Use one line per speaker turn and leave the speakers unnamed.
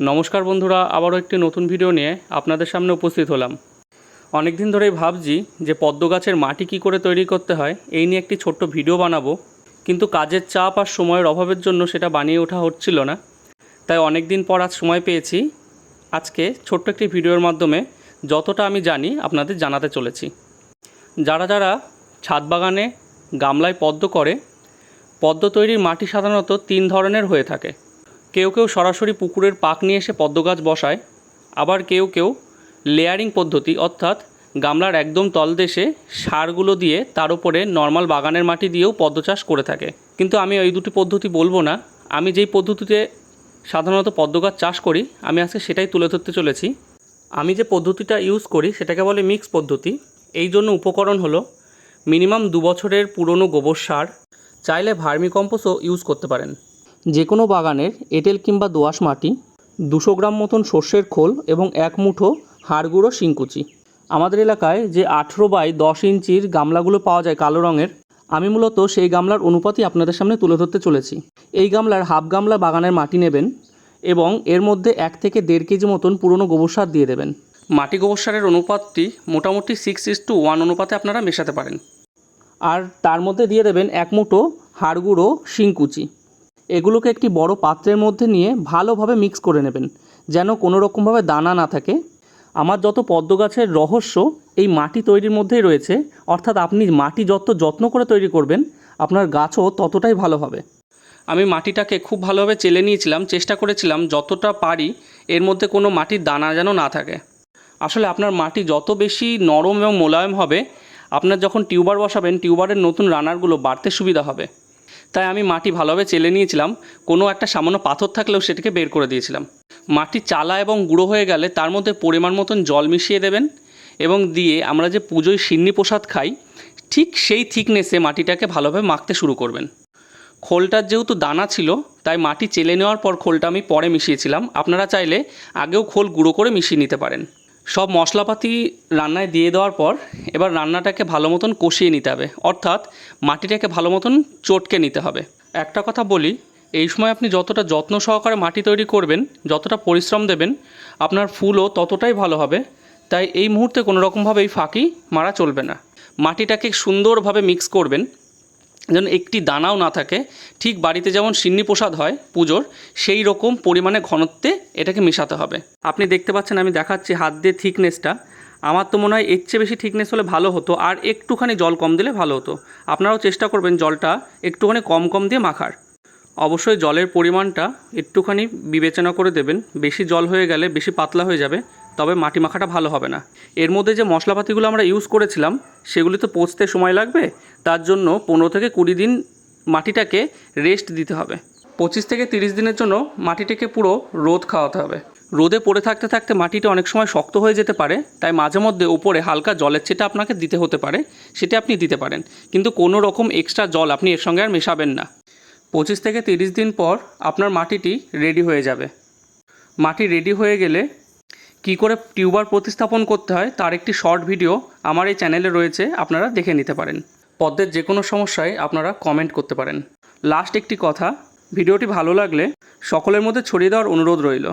নমস্কার বন্ধুরা, আবারও একটি নতুন ভিডিও নিয়ে আপনাদের সামনে উপস্থিত হলাম। অনেক দিন ধরেই ভাবছি যে পদ্ম গাছের মাটি কী করে তৈরি করতে হয়, এই নিয়ে একটি ছোট্ট ভিডিও বানাবো। কিন্তু কাজের চাপ আর সময়ের অভাবের জন্য সেটা বানিয়ে ওঠা হচ্ছিল না। তাই অনেক দিন পর আজ সময় পেয়েছি, আজকে ছোট্ট একটি ভিডিওর মাধ্যমে যতটা আমি জানি আপনাদের জানাতে চলেছি। যারা যারা ছাদ বাগানে গামলায় পদ্ম করে, পদ্ম তৈরির মাটি সাধারণত তিন ধরনের হয়ে থাকে। কেউ কেউ সরাসরি পুকুরের পাক নিয়ে এসে পদ্ম গাছ বসায়, আবার কেউ কেউ লেয়ারিং পদ্ধতি, অর্থাৎ গামলার একদম তলদেশে সারগুলো দিয়ে তার উপরে নর্মাল বাগানের মাটি দিয়েও পদ্ম চাষ করে থাকে। কিন্তু আমি ওই দুটি পদ্ধতি বলব না। আমি যেই পদ্ধতিতে সাধারণত পদ্ম গাছ চাষ করি, আমি আজকে সেটাই তুলে ধরতে চলেছি। আমি যে পদ্ধতিটা ইউজ করি, সেটাকে বলে মিক্স পদ্ধতি। এই জন্য উপকরণ হলো মিনিমাম দু বছরের পুরনো গোবর সার। চাইলে ভার্মি কম্পোস্টও ইউজ করতে পারেন। যে কোনো বাগানের এঁটেল কিংবা দোআঁশ মাটি, দুশো গ্রাম মতন সর্ষের খোল এবং এক মুঠো হাড় গুঁড়ো শিংকুচি। আমাদের এলাকায় যে আঠেরো বাই দশ ইঞ্চির গামলাগুলো পাওয়া যায় কালো রঙের, আমি মূলত সেই গামলার অনুপাতই আপনাদের সামনে তুলে ধরতে চলেছি। এই গামলার হাফ গামলা বাগানের মাটি নেবেন এবং এর মধ্যে এক থেকে দেড় কেজি মতন পুরনো গোবর সার দিয়ে দেবেন। মাটি গোবর সারের অনুপাতটি মোটামুটি সিক্স ইস টু ওয়ান অনুপাতে আপনারা মেশাতে পারেন। আর তার মধ্যে দিয়ে দেবেন এক মুঠো হাড় গুঁড়ো শিংকুচি। এগুলোকে একটি বড় পাত্রের মধ্যে নিয়ে ভালোভাবে মিক্স করে নেবেন, যেন কোনো রকমভাবে দানা না থাকে। আমার যত পদ্ম গাছের রহস্য এই মাটি তৈরির মধ্যেই রয়েছে, অর্থাৎ আপনি মাটি যত যত্ন করে তৈরি করবেন, আপনার গাছও ততটাই ভালো হবে। আমি মাটিটাকে খুব ভালোভাবে চেলে নিয়েছিলাম, চেষ্টা করেছিলাম যতটা পারি এর মধ্যে কোনো মাটির দানা যেন না থাকে। আসলে আপনার মাটি যত বেশি নরম এবং মোলায়েম হবে, আপনার যখন টিউবার বসাবেন, টিউবারের নতুন রানারগুলো বাড়তে সুবিধা হবে। তাই আমি মাটি ভালোভাবে চেলে নিয়েছিলাম। কোনো একটা সামান্য পাথর থাকলেও সেটাকে বের করে দিয়েছিলাম। মাটি চালা এবং গুঁড়ো হয়ে গেলে তার মধ্যে পরিমাণ মতন জল মিশিয়ে দেবেন এবং দিয়ে আমরা যে পুজোয় সিন্নি প্রসাদ খাই, ঠিক সেই থিকনেসে মাটিটাকে ভালোভাবে মাখতে শুরু করবেন। খোলটার যেহেতু দানা ছিল, তাই মাটি চেলে নেওয়ার পর খোলটা আমি পরে মিশিয়েছিলাম। আপনারা চাইলে আগেও খোল গুঁড়ো করে মিশিয়ে নিতে পারেন। সব মশলাপাতি রান্নায় দিয়ে দেওয়ার পর এবার রান্নাটাকে ভালো মতন কষিয়ে নিতে হবে। অর্থাৎ মাটিটাকে ভালো মতন চটকে নিতে হবে। একটা কথা বলি, এই সময় আপনি যতটা যত্ন সহকারে মাটি তৈরি করবেন, যতটা পরিশ্রম দেবেন, আপনার ফুলও ততটাই ভালো হবে। তাই এই মুহূর্তে কোনো রকমভাবেই ফাঁকি মারা চলবে না। মাটিটাকে সুন্দরভাবে মিক্স করবেন। যেন একটি দানাও না থাকে। ঠিক বাড়িতে যেমন সিন্নি প্রসাদ হয় পুজোর, সেই রকম পরিমাণে ঘনত্বে এটাকে মেশাতে হবে। আপনি দেখতে পাচ্ছেন আমি দেখাচ্ছি হাত দিয়ে থিকনেসটা। আমার তো মনে হয় এর চেয়ে বেশি থিকনেস হলে ভালো হতো আর একটুখানি জল কম দিলে ভালো হতো। আপনারাও চেষ্টা করবেন জলটা একটুখানি কম কম দিয়ে মাখার। অবশ্যই জলের পরিমাণটা একটুখানি বিবেচনা করে দেবেন। বেশি জল হয়ে গেলে বেশি পাতলা হয়ে যাবে। তবে মাটি মাখাটা ভালো হবে না। এর মধ্যে যে মশলাপাতিগুলো আমরা ইউজ করেছিলাম সেগুলি তো পচতে সময় লাগবে, তার জন্য পনেরো থেকে কুড়ি দিন মাটিটাকে রেস্ট দিতে হবে। পঁচিশ থেকে তিরিশ দিনের জন্য মাটিটাকে পুরো রোদ খাওয়াতে হবে। রোদে পড়ে থাকতে থাকতে মাটিটা অনেক সময় শক্ত হয়ে যেতে পারে, তাই মাঝে মধ্যে ওপরে হালকা জলের ছেটা আপনাকে দিতে হতে পারে, সেটা আপনি দিতে পারেন। কিন্তু কোনো রকম এক্সট্রা জল আপনি এর সঙ্গে আর মেশাবেন না। পঁচিশ থেকে তিরিশ দিন পর আপনার মাটিটি রেডি হয়ে যাবে। মাটি রেডি হয়ে গেলে কি করে টিউবার প্রতিস্থাপন করতে হয় তার একটি শর্ট ভিডিও আমার এই চ্যানেলে রয়েছে, আপনারা দেখে নিতে পারেন। পদ্মের যে কোনো সমস্যায় আপনারা কমেন্ট করতে পারেন। লাস্ট একটি কথা, ভিডিওটি ভালো লাগলে সকলের মধ্যে ছড়িয়ে দেওয়ার অনুরোধ রইল।